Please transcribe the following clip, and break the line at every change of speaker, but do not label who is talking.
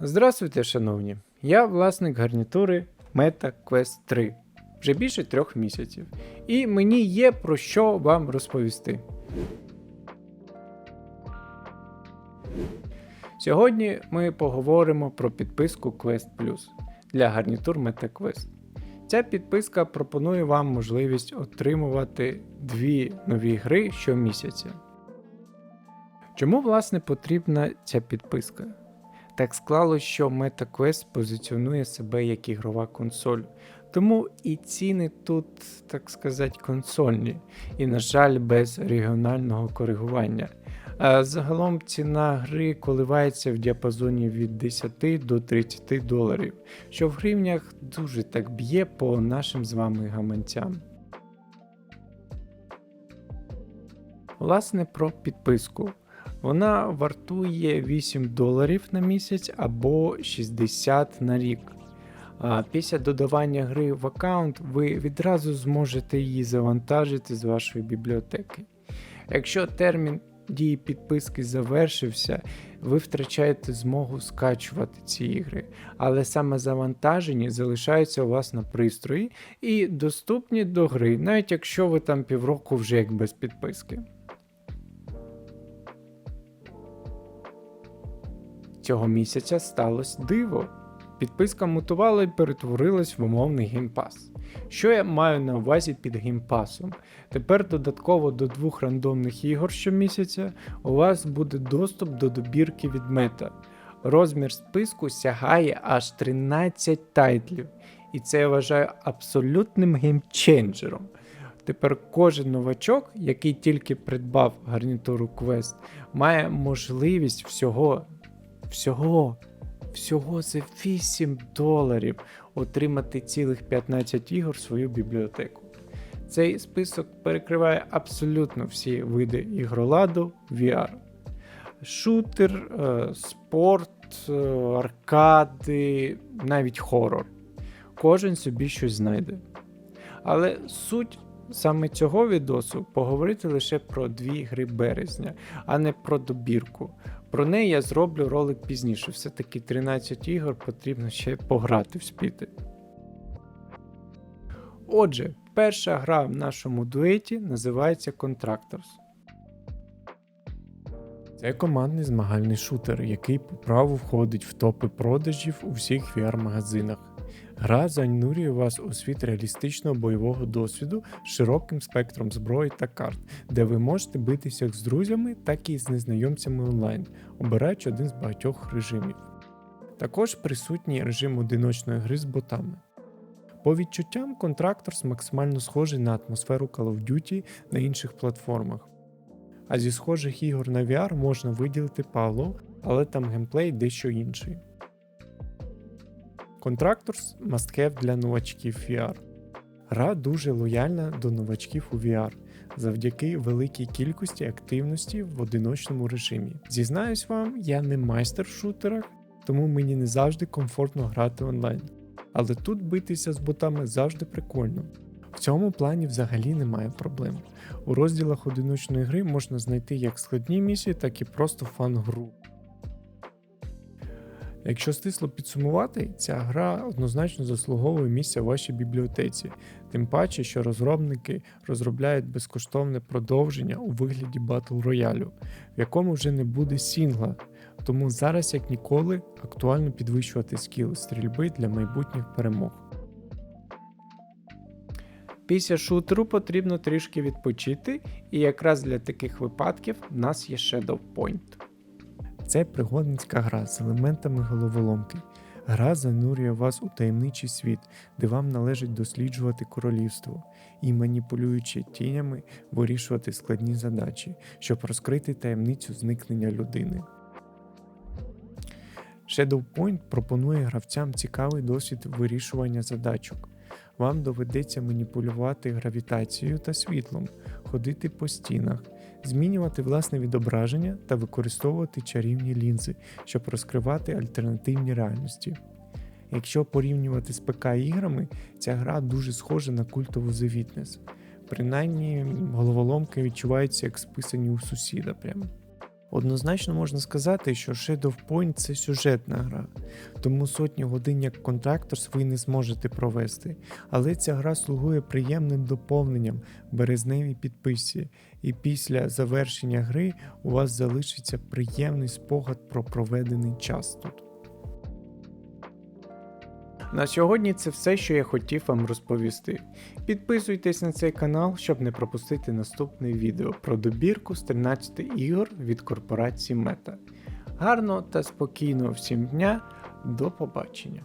Здравствуйте, шановні! Я власник гарнітури Meta Quest 3 вже більше трьох місяців, і мені є про що вам розповісти. Сьогодні ми поговоримо про підписку Quest Plus для гарнітур MetaQuest. Ця підписка пропонує вам можливість отримувати дві нові гри щомісяця. Чому власне потрібна ця підписка? Так склалось, що MetaQuest позиціонує себе як ігрова консоль, тому і ціни тут, так сказати, консольні, і, на жаль, без регіонального коригування. А загалом ціна гри коливається в діапазоні від 10 до 30 доларів, що в гривнях дуже так б'є по нашим з вами гаманцям. Власне, про підписку. Вона вартує 8 доларів на місяць або 60 на рік. Після додавання гри в аккаунт ви відразу зможете її завантажити з вашої бібліотеки. Якщо термін дії підписки завершився, ви втрачаєте змогу скачувати ці ігри, але саме завантажені залишаються у вас на пристрої і доступні до гри, навіть якщо ви там півроку вже як без підписки. Цього місяця сталося диво. Підписка мутувала і перетворилась в умовний геймпас. Що я маю на увазі під геймпасом? Тепер додатково до двох рандомних ігор щомісяця у вас буде доступ до добірки від мета. Розмір списку сягає аж 13 тайтлів, і це я вважаю абсолютним геймченджером. Тепер кожен новачок, який тільки придбав гарнітуру Quest, має можливість всього всього, всього за 8 доларів отримати цілих 15 ігор в свою бібліотеку. Цей список перекриває абсолютно всі види ігроладу VR. Шутер, е, спорт, е, аркади, навіть хорор. Кожен собі щось знайде. Але суть саме цього відосу поговорити лише про дві гри березня, а не про добірку. Про неї я зроблю ролик пізніше. Все-таки 13 ігор потрібно ще пограти вспіти. Отже, перша гра в нашому дуеті називається Contractors. Це командний змагальний шутер, який по праву входить в топи продажів у всіх VR-магазинах. Гра занурює вас у світ реалістичного бойового досвіду з широким спектром зброї та карт, де ви можете битися як з друзями, так і з незнайомцями онлайн, обираючи один з багатьох режимів. Також присутній режим одиночної гри з ботами. По відчуттям Contractors максимально схожий на атмосферу Call of Duty на інших платформах. А зі схожих ігор на VR можна виділити Palo, але там геймплей дещо інший. Contractors must have для новачків VR. Гра дуже лояльна до новачків у VR завдяки великій кількості активності в одиночному режимі. Зізнаюсь вам, я не майстер в шутерах, тому мені не завжди комфортно грати онлайн. Але тут битися з ботами завжди прикольно. В цьому плані взагалі немає проблем. У розділах одиночної гри можна знайти як складні місії, так і просто фан-гру. Якщо стисло підсумувати, ця гра однозначно заслуговує місця в вашій бібліотеці, тим паче, що розробники розробляють безкоштовне продовження у вигляді батл роялю, в якому вже не буде сінгла, тому зараз як ніколи актуально підвищувати скіл стрільби для майбутніх перемог. Після шутеру потрібно трішки відпочити, і якраз для таких випадків в нас є Shadow Point. Це пригодницька гра з елементами головоломки. Гра занурює вас у таємничий світ, де вам належить досліджувати королівство і, маніпулюючи тінями, вирішувати складні задачі, щоб розкрити таємницю зникнення людини. Shadow Point пропонує гравцям цікавий досвід вирішування задачок. Вам доведеться маніпулювати гравітацією та світлом, ходити по стінах, змінювати власне відображення та використовувати чарівні лінзи, щоб розкривати альтернативні реальності. Якщо порівнювати з ПК-іграми, ця гра дуже схожа на культову The Witness. Принаймні, головоломки відчуваються як списані у сусіда. Прямо. Однозначно можна сказати, що Shadow Point це сюжетна гра. тому сотні годин як контрактор ви не зможете провести. Але ця гра слугує приємним доповненням березневій підписці, і після завершення гри у вас залишиться приємний спогад про проведений час тут. На сьогодні це все, що я хотів вам розповісти. Підписуйтесь на цей канал, щоб не пропустити наступне відео про добірку з 13 ігор від корпорації Мета. Гарного та спокійного всім дня, до побачення!